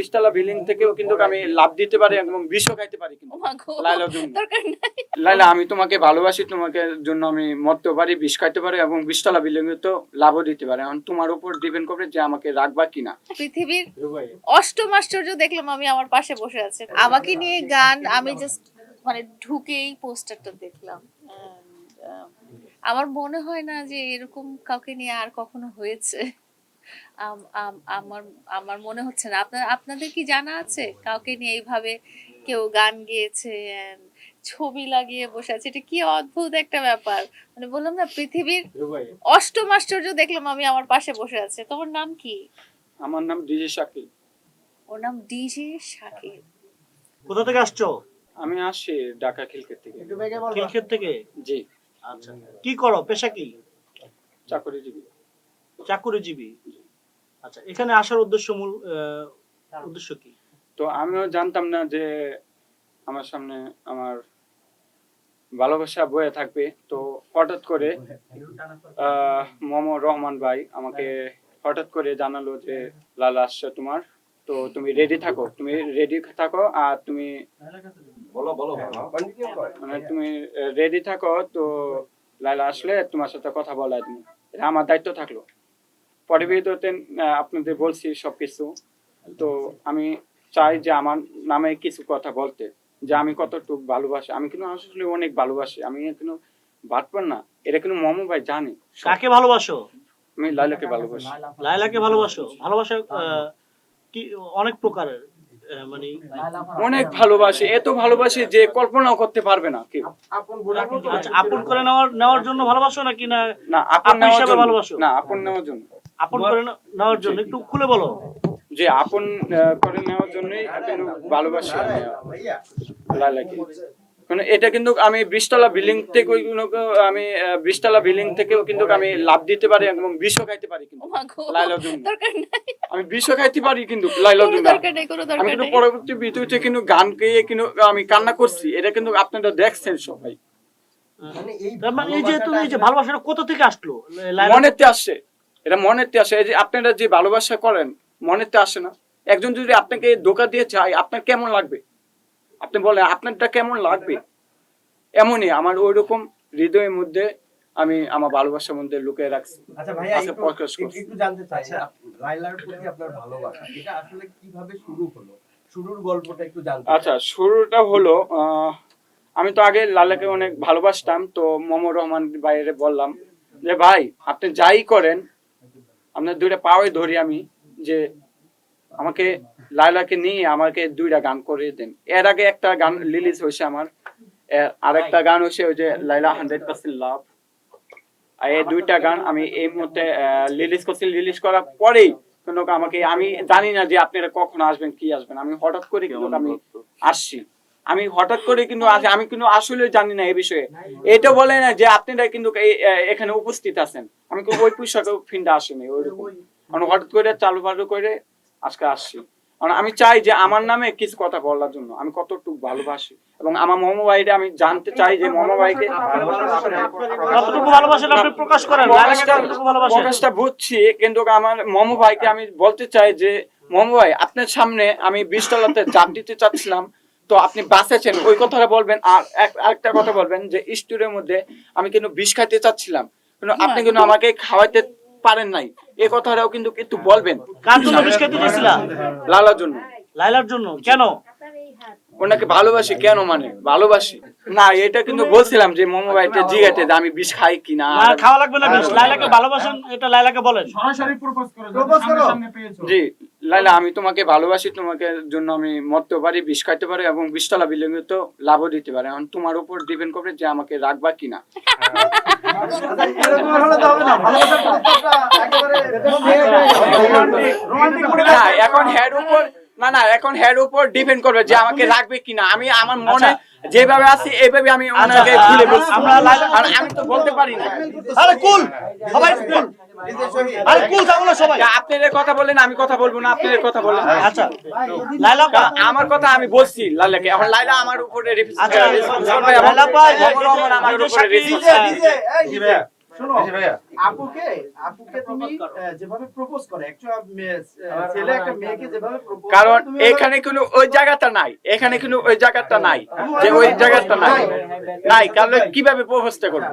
বিশতলা building থেকেও কিন্তু আমি লাভ দিতে পারি এবং বিষও খাইতে পারি কিন্তু। লাইলা আমি তোমাকে ভালোবাসি তোমাকে জন্য আমি মরতেও পারি বিষ খাইতে পারি এবং বিশতলা বিল্ডিং এ তো লাভও দিতে পারি। এখন তোমার উপর ডিপেন্ড করবে যে আমাকে রাখবা কিনা। পৃথিবীর অষ্টম আশ্চর্য দেখলাম আমি আমার পাশে বসে আছে আমাকে নিয়ে গান আমি জাস্ট মানে ঢুকেই পোস্টারটা দেখলাম। আমার মনে হয় না যে এরকম কাউকে নিয়ে আর কখনো হয়েছে। আমার আমার মনে হচ্ছে না। আপনার আপনাদের কি জানা আছে? কাউকে নিয়ে এইভাবে কেউ গান গেয়েছে ছবি লাগিয়ে বসে আছে। এটা কি অদ্ভুত একটা ব্যাপার? মানে বললাম না পৃথিবীর অষ্টম আশ্চর্য দেখলাম আমি আমার পাশে বসে আছে। তোমার নাম কি? আমার নাম ডিজে শাকিল। ওর নাম ডিজে শাকিব কোথা থেকে আসছো? আমি আসি ঢাকা খিলকের থেকে। খিলক্ষেত থেকে? জি। আচ্ছা। কি করো? পেশা কি? চাকরিজীবী। চাকুরিজীবী। আচ্ছা এখানে আসার উদ্দেশ্য মূল উদ্দেশ্য কি? তো আমিও জানতাম না যে আমার সামনে আমার ভালোবাসা বয়ে থাকবে। তো হঠাৎ করে মোহাম্মদ রহমান ভাই আমাকে হঠাৎ করে জানালো যে লালা আসছে তোমার। তো তুমি রেডি থাকো তুমি রেডি থাকো আর তুমি বলো বলো মানে তুমি রেডি থাকো তো লাইলা আসলে তোমার সাথে কথা বলাই তুমি এটা আমার দায়িত্ব থাকল। পরে ভিডিওতে আপনাদের বলছি সবকিছু। তো আমি চাই যে আমার নামে কিছু কথা বলতে যে আমি কতটুকু ভালোবাসি। আমি কিন্তু আসলে অনেক ভালোবাসি। আমি কিন্তু বাটপার না। এটা কিন্তু মমো ভাই জানে। কাকে ভালোবাসো? আমি লাইলাকে ভালোবাসি। লায়লাকে ভালোবাসো? ভালোবাসা কি অনেক প্রকারের মানে অনেক ভালোবাসি। এত ভালোবাসি যে কল্পনাও করতে পারবে না কেউ। আপন আচ্ছা আপন করে নেওয়ার নেওয়ার জন্য ভালোবাসো নাকি না না আপন নেওয়ার জন্য। ভালোবাসো? না আপন নেওয়ার জন্য। আপন করে নেওয়ার জন্য একটু খুলে বলো। যে আপন করে নেওয়ার জন্যই ভালোবাসি। মানে এটা কিন্তু আমি বিশতলা বিল্ডিং থেকে আমি আহ, বিশতলা বিল্ডিং থেকেও কিন্তু আমি লাভ দিতে পারি এবং বিষও খাইতে পারি কিন্তু। আমি বিষও খাইতে পারি কিন্তু আমি কিন্তু পরবর্তী ভিডিওতে কিন্তু গান গেয়ে কিন্তু আমি কান্না করছি। এটা কিন্তু আপনারা দেখছেন সবাই। মানে এই মানে এই যে তুমি যে ভালোবাসাটা কোথা থেকে আসলো? মনেতে আসে এটা মনেতে আসে এই যে আপনারা যে ভালোবাসা করেন মনেতে আসে না। একজন যদি আপনাকে ধোকা দিয়ে চায় আপনার কেমন লাগবে? আপনি বলেন আপনারটা কেমন লাগবে? এমনই আমার ওই রকম হৃদয়ের মধ্যে আমি আমার ভালোবাসার মধ্যে লুকিয়ে রাখছি। আচ্ছা ভাইয়া আচ্ছা, একটু জানতে চাই আপ- লাইলার প্রতি আপনার ভালোবাসা এটা আসলে কীভাবে শুরু হলো? শুরুর গল্পটা একটু জানতে আচ্ছা শুরুটা হলো আহ, আমি তো আগে লালাকে অনেক ভালোবাসতাম তো মোহাম্মদ রহমান বাইরে বললাম যে ভাই আপনি যাই করেন আপনার দুইটা পাওয়াই ধরি আমি যে আমাকে লাইলাকে নিয়ে আমাকে দুইটা গান করে দেন। এর আগে একটা গান রিলিজ হয়েছে আমার আর একটা গান হয়েছে ওই যে লাইলা হান্ড্রেড পার্সেন্ট লাভ। আর এই দুইটা গান আমি এই মুহূর্তে রিলিজ করছি। রিলিজ করার পরেই কিন্তু আমাকে আমি জানি না যে আপনারা কখন আসবেন কি আসবেন। আমি হঠাৎ করে কিন্তু আমি আসছি। আমি হঠাৎ করে কিন্তু আমি কিন্তু আসলে জানি না এই বিষয়ে। এটা বলে না যে আপনারা কিন্তু এখানে উপস্থিত আছেন। আমি কিন্তু ওই পোশাকে ফিন্ডা আসিনি ওইরকম। কারণ হঠাৎ করে চালু বালু করে আজকে আসছি। কারণ আমি চাই যে আমার নামে কিছু কথা বলার জন্য। আমি কতটুকু ভালোবাসি। এবং আমার মোমো ভাইরে আমি জানতে চাই যে মোমো ভাইকে প্রকাশটা বুঝছি কিন্তু আমার মোমো ভাইকে আমি বলতে চাই যে মোমো ভাই আপনার সামনে আমি বিশ বিশতলাতে চাপ দিতে চাচ্ছিলাম। তো আপনি বাঁচেছেন ওই কথাটা বলবেন। আর এক- আরেকটা কথা বলবেন যে স্টুডিওর মধ্যে আমি কিন্তু বিষ খাইতে চাচ্ছিলাম। কিন্তু আপনি কিন্তু আমাকে খাওয়াইতে পারেন নাই। এই কথাটাও কিন্তু একটু বলবেন। কার জন্য বিষ খেতে গেছিলা লালার জন্য। লাইলার জন্য? কেন? ওনাকে ভালোবাসি কেন মানে? ভালোবাসি। না এটা কিন্তু বলছিলাম যে মোমো ভাইটা জিগাতে আমি বিষ খাই কিনা। না খাওয়া লাগবে না বিষ। লাইলাকে ভালোবাসেন এটা লাইলাকে বলেন। সরাসরি প্রপোজ করো Propose করো। জি। লাইলা আমি তোমাকে ভালোবাসি তোমাকে জন্য আমি মরতে পারি বিষ খাইতে পারি এবং বিষতলা বিল্ডিং তো লাভও দিতে পারে। এখন তোমার উপর ডিপেন্ড করবে যে আমাকে রাখবা কিনা। না এখন হেড উপর না না এখন হেড উপর ডিপেন্ড করবে যে আমাকে রাখবে কিনা আমি আমার মনে যেভাবে আছি এইভাবে আমি ওনাকে আচ্ছা, খুলে বলছি আর আমি তো বলতে পারি না আরে কুল সবাই কুল আরে কুল না সবাই আপনাদের কথা বলেন আমি কথা বলব না আপনাদের কথা বলেন আচ্ছা লাইলা আমার কথা আমি বলছি লাইলাকে এখন লাইলা আমার উপরে রেফিউজ আচ্ছা লাইলা রহমান আমার উপরে শোনো আপুকে আপুকে তুমি যেভাবে প্রপোজ করে ছেলে একটা মেয়েকে যেভাবে প্রপোজ কারণ এখানে কোনো ওই জায়গাটা নাই এখানে কোনো ওই জায়গাটা নাই যে ওই জায়গাটা নাই। নাই কারণ কীভাবে প্রপোজটা করব?